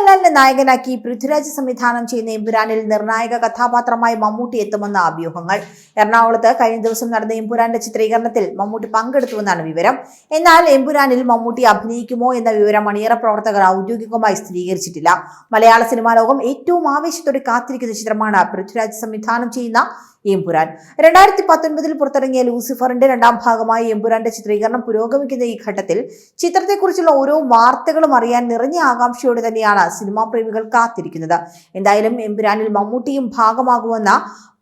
മോഹൻലാലിനെ നായകനാക്കി പൃഥ്വിരാജ് സംവിധാനം ചെയ്യുന്ന എമ്പുരാനിൽ നിർണായക കഥാപാത്രമായി മമ്മൂട്ടി എത്തുമെന്ന അഭ്യൂഹങ്ങൾ. എറണാകുളത്ത് കഴിഞ്ഞ ദിവസം നടന്ന എമ്പുരാന്റെ ചിത്രീകരണത്തിൽ മമ്മൂട്ടി പങ്കെടുത്തുവെന്നാണ് വിവരം. എന്നാൽ എമ്പുരാനിൽ മമ്മൂട്ടി അഭിനയിക്കുമോ എന്ന വിവരം അണിയറ പ്രവർത്തകർ ഔദ്യോഗികമായി സ്ഥിരീകരിച്ചിട്ടില്ല. മലയാള സിനിമാ ലോകം ഏറ്റവും ആവേശത്തോടെ കാത്തിരിക്കുന്ന ചിത്രമാണ് പൃഥ്വിരാജ് സംവിധാനം ചെയ്യുന്ന എമ്പുരാൻ. രണ്ടായിരത്തി പത്തൊൻപതിൽ പുറത്തിറങ്ങിയ ലൂസിഫറിന്റെ രണ്ടാം ഭാഗമായി എമ്പുരാന്റെ ചിത്രീകരണം പുരോഗമിക്കുന്ന ഈ ഘട്ടത്തിൽ ചിത്രത്തെക്കുറിച്ചുള്ള ഓരോ വാർത്തകളും അറിയാൻ നിറഞ്ഞ ആകാംക്ഷയോടെ തന്നെയാണ് സിനിമാ പ്രേമികൾ കാത്തിരിക്കുന്നത്. എന്തായാലും എമ്പുരാനിൽ മമ്മൂട്ടിയും ഭാഗമാകുമെന്ന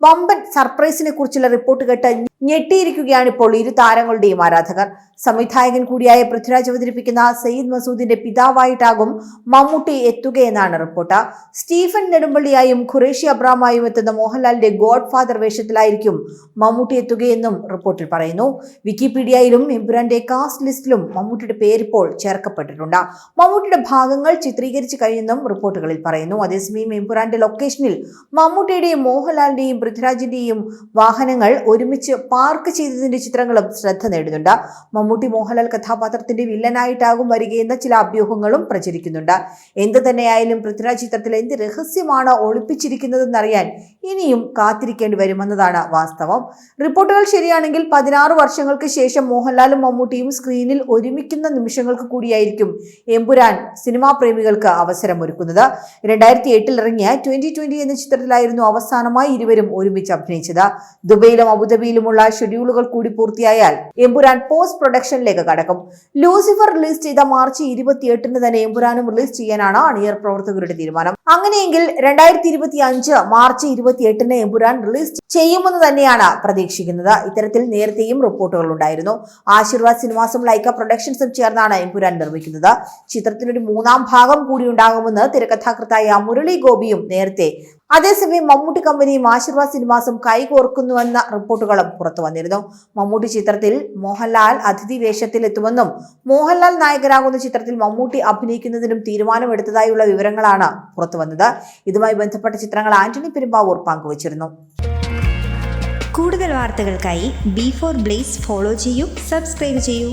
വമ്പൻ സർപ്രൈസിനെ കുറിച്ചുള്ള റിപ്പോർട്ട് കേട്ട് ഞെട്ടിയിരിക്കുകയാണ് ഇപ്പോൾ ഇരു താരങ്ങളുടെയും ആരാധകർ. സംവിധായകൻ കൂടിയായ പൃഥ്വിരാജ് അവതരിപ്പിക്കുന്ന സയ്യിദ് മസൂദിന്റെ പിതാവായിട്ടാകും മമ്മൂട്ടി എത്തുകയെന്നാണ് റിപ്പോർട്ട്. സ്റ്റീഫൻ നെടുമ്പള്ളിയായും ഖുറേഷി അബ്രാമായും എത്തുന്ന മോഹൻലാലിന്റെ ഗോഡ് ഫാദർ വേഷത്തിലായിരിക്കും മമ്മൂട്ടി എത്തുകയെന്നും റിപ്പോർട്ടിൽ പറയുന്നു. വിക്കിപീഡിയയിലും ഇബ്രാന്റെ കാസ്റ്റ് ലിസ്റ്റിലും മമ്മൂട്ടിയുടെ പേരിപ്പോൾ ചേർക്കപ്പെട്ടിട്ടുണ്ട്. മമ്മൂട്ടിയുടെ ഭാഗങ്ങൾ ചിത്രീകരിച്ചു കഴിഞ്ഞെന്നും റിപ്പോർട്ടുകളിൽ പറയുന്നു. അതേസമയം എമ്പുരാന്റെ ലൊക്കേഷനിൽ മമ്മൂട്ടിയുടെയും മോഹൻലാലിന്റെയും പൃഥ്വിരാജിന്റെയും വാഹനങ്ങൾ ഒരുമിച്ച് പാർക്ക് ചെയ്തതിന്റെ ചിത്രങ്ങളും ശ്രദ്ധ നേടുന്നുണ്ട്. മമ്മൂട്ടി മോഹൻലാൽ കഥാപാത്രത്തിന്റെ വില്ലനായിട്ടാകും വരികയെന്ന ചില അഭ്യൂഹങ്ങളും പ്രചരിക്കുന്നുണ്ട്. എന്ത് തന്നെയായാലും പൃഥ്വിരാജ് ചിത്രത്തിൽ എന്ത് രഹസ്യമാണ് ഒളിപ്പിച്ചിരിക്കുന്നതെന്നറിയാൻ ഇനിയും കാത്തിരിക്കേണ്ടി വരുമെന്നതാണ് വാസ്തവം. റിപ്പോർട്ടുകൾ ശരിയാണെങ്കിൽ പതിനാറ് വർഷങ്ങൾക്ക് ശേഷം മോഹൻലാലും മമ്മൂട്ടിയും സ്ക്രീനിൽ ഒരുമിക്കുന്ന നിമിഷങ്ങൾക്ക് കൂടിയായിരിക്കും എമ്പുരാൻ സിനിമാ പ്രേമികൾക്ക് അവസരമൊരുക്കുന്നത്. രണ്ടായിരത്തി എട്ടിൽ ഇറങ്ങിയ ട്വന്റി ട്വന്റി എന്ന ചിത്രത്തിലായിരുന്നു അവസാനമായി ഇരുവരും ഒരുമിച്ച് അഭിനയിച്ചത്. ദുബൈയിലും അബുദാബിയിലുമുള്ള ഷെഡ്യൂളുകൾ കൂടി പൂർത്തിയായാൽ എമ്പുരാൻ പോസ്റ്റ് പ്രൊഡക്ഷനിലേക്ക് കടക്കും. ലൂസിഫർ റിലീസ് ചെയ്ത മാർച്ച് ഇരുപത്തിയെട്ടിന് തന്നെ എമ്പുരാനും റിലീസ് ചെയ്യാനാണ് അണിയർ പ്രവർത്തകരുടെ തീരുമാനം. അങ്ങനെയെങ്കിൽ രണ്ടായിരത്തി ഇരുപത്തി അഞ്ച് മാർച്ച് ഇരുപത്തിയെട്ടിന് എമ്പുരാൻ റിലീസ് ചെയ്യുമെന്ന് തന്നെയാണ് പ്രതീക്ഷിക്കുന്നത്. ഇത്തരത്തിൽ നേരത്തെയും റിപ്പോർട്ടുകൾ ഉണ്ടായിരുന്നു. ആശീർവാദ് സിനിമാസും ലൈക്ക പ്രൊഡക്ഷൻസും ചേർന്നാണ് എമ്പുരാൻ നിർമ്മിക്കുന്നത്. ചിത്രത്തിനൊരു മൂന്നാം ഭാഗം കൂടി ഉണ്ടാകുമെന്ന് തിരക്കഥാകൃത്തായ മുരളി ഗോപിയും നേരത്തെ അതേസമയം മമ്മൂട്ടി കമ്പനിയും ആശീർവാദ് സിനിമാസും കൈകോർക്കുന്നുവെന്ന റിപ്പോർട്ടുകളും പുറത്തു വന്നിരുന്നു. മമ്മൂട്ടി ചിത്രത്തിൽ മോഹൻലാൽ അതിഥി വേഷത്തിൽ എത്തുമെന്നും മോഹൻലാൽ നായകനാകുന്ന ചിത്രത്തിൽ മമ്മൂട്ടി അഭിനയിക്കുന്നതിനും തീരുമാനമെടുത്തതായുള്ള വിവരങ്ങളാണ് പുറത്തു വന്നത്. ഇതുമായി ബന്ധപ്പെട്ട ചിത്രങ്ങൾ ആന്റണി പെരുമ്പാവൂർ പങ്കുവച്ചിരുന്നു. കൂടുതൽ വാർത്തകൾക്കായി ബി ഫോർ ബ്ലേസ് ഫോളോ ചെയ്യൂ സബ്സ്ക്രൈബ് ചെയ്യൂ.